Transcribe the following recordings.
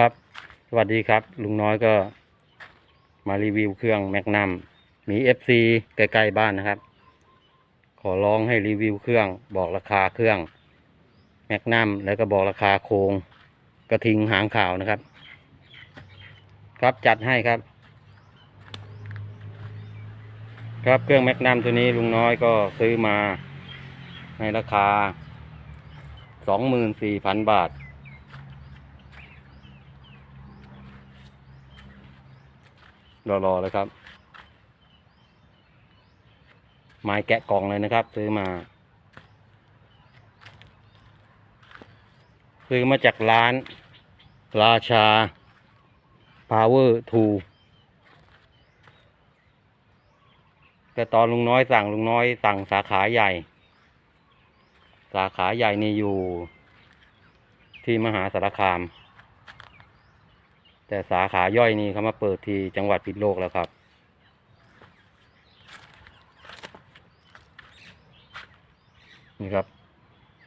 ครับ สวัสดีครับ ลุงน้อยก็มารีวิวเครื่องแมกนัมมีเอฟซีใกล้ๆบ้านนะครับ ขอร้องให้รีวิวเครื่องบอกราคาเครื่องแมกนัมแล้วก็บอกราคาโครงกระทิงหางขาวนะครับ ครับจัดให้ครับ ครับเครื่องแมกนัมตัวนี้ลุงน้อยก็ซื้อมาในราคาสองหมื่นสี่พันบาท รอๆเลยครับ ไม้แกะกล่องเลยนะครับ ซื้อมา ซื้อมาจากร้าน ราชา Power 2แต่ตอนลุงน้อยสั่งลุงน้อยสั่งสาขาใหญ่ สาขาใหญ่นี่อยู่ ที่มหาสารคาม แต่สาขาย่อยนี่เขามาเปิดที่จังหวัดพิษณุโลกแล้วครับ นี่ครับ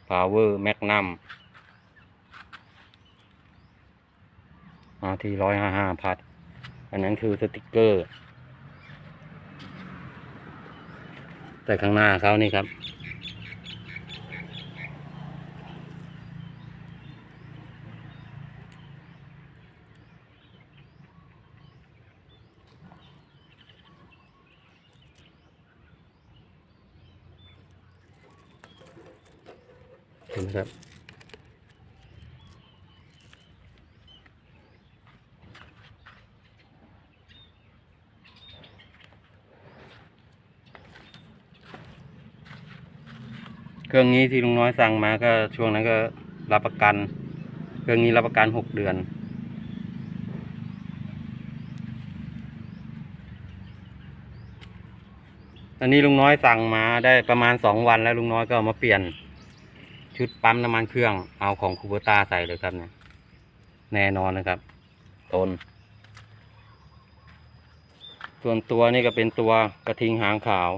Power Magnum มาที่ร้อยห้าห้าพัด อันนั้นคือสติกเกอร์ แต่ข้างหน้าเขานี่ครับ ห็นไหมครับเครื่องนี้ที่ลุงน้อยสั่งมาก็ช่วงนั้นก็รับประกัน เครื่องนี้รับประกันหกเดือน อันนี้ลุงน้อยสั่งมาได้ประมาณสองวันแล้วลุงน้อยก็เอามาเปลี่ยน ชุดปั๊มน้ำมันเครื่องเอาของคูเบต้าใส่เลยครับเนี่ยแน่นอนนะครับตนส่วนตัวนี่ก็เป็นตัวกระทิงหางขาว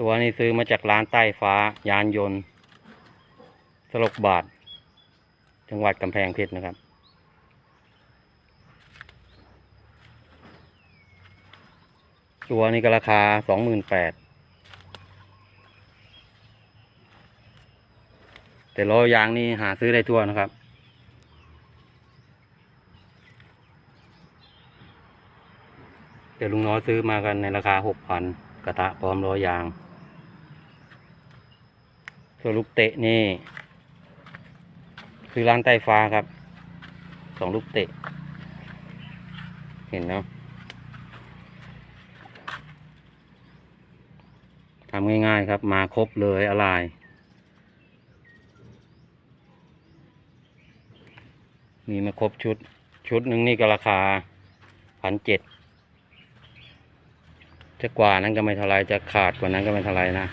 ตัวนี้ซื้อมาจากร้านใต้ฟ้ายานยนต์ สลบบาท จังหวัดกำแพงเพชรนะครับ ตัวนี้ก็ราคาสองหมื่นแปด แต่ล้อยางนี่หาซื้อได้ทั่วนะครับ เดี๋ยวลุงน้อยซื้อมากันในราคาหกพันกระทะพร้อมล้อยางส่วนลูกเตะนี่ คือร้านใต้ฟ้าครับสองลูกเตะ เห็นเนาะทำง่ายๆครับมาครบเลยอะไร มีมาครบชุด ชุดหนึ่งนี่ก็ราคาพันเจ็ดจะกว่านั้นก็ไม่เท่าไรจะขาดกว่านั้นก็ไม่เท่าไรนะ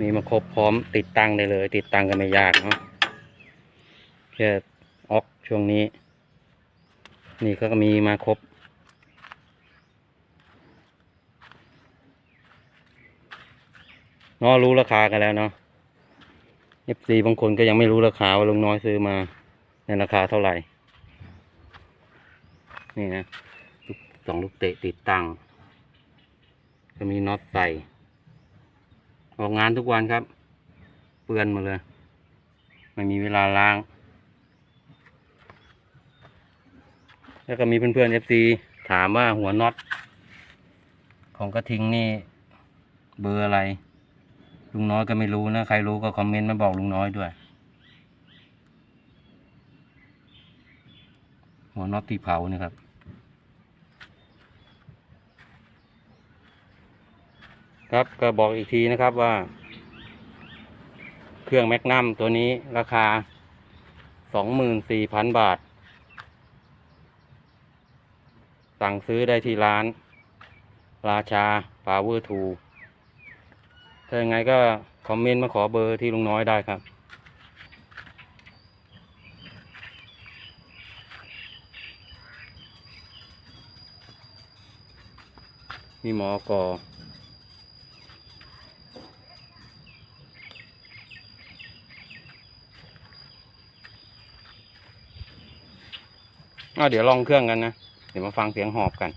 มีมาครบพร้อมติดตั้งได้เลย ติดตั้งก็ไม่ยากเนาะแค่ออกช่วงนี้ นี่ก็มีมาครบเนาะรู้ราคากันแล้วเนาะ FC บางคนก็ยังไม่รู้ราคาว่าลุงน้อยซื้อมาในราคาเท่าไหร่ นี่นะลูกสองลูกเตะติดตั้งก็มีน็อตใส่ออกงานทุกวันครับ เปื้อนมาเลย ไม่มีเวลาล้าง แล้วก็มีเพื่อนๆ FC ถามว่าหัวน็อตของกระทิงนี่เบอร์อะไร ลุงน้อยก็ไม่รู้นะ ใครรู้ก็คอมเมนต์มาบอกลุงน้อยด้วย หัวน็อตที่เผานี่ครับ ครับก็บอกอีกทีนะครับว่า เครื่องแมกนัมตัวนี้ราคาสองหมื่นสี่พันบาท สั่งซื้อได้ที่ร้าน ราชา Power 2 ถ้ายังไงก็คอมเมนต์มาขอเบอร์ที่ลุงน้อยได้ครับ มีหมอกอเดี๋ยวลองเครื่องกันนะ เดี๋ยวมาฟังเสียงหอบกัน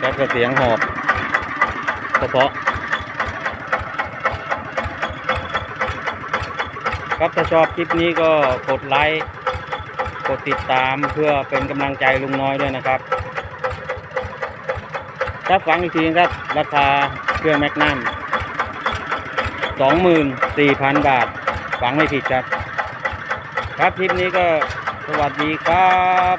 แล้วก็เสียงหอบเฉพาะครับถ้าชอบคลิปนี้ก็กดไลค์กดติดตามเพื่อเป็นกำลังใจลุงน้อยด้วยนะครับถ้าฟังอีกทีครับ ราคาเครื่องแมกนัมสองหมื่นสี่พันบาท ฟังไม่ผิดครับ ครับคลิปนี้ก็สวัสดีครับ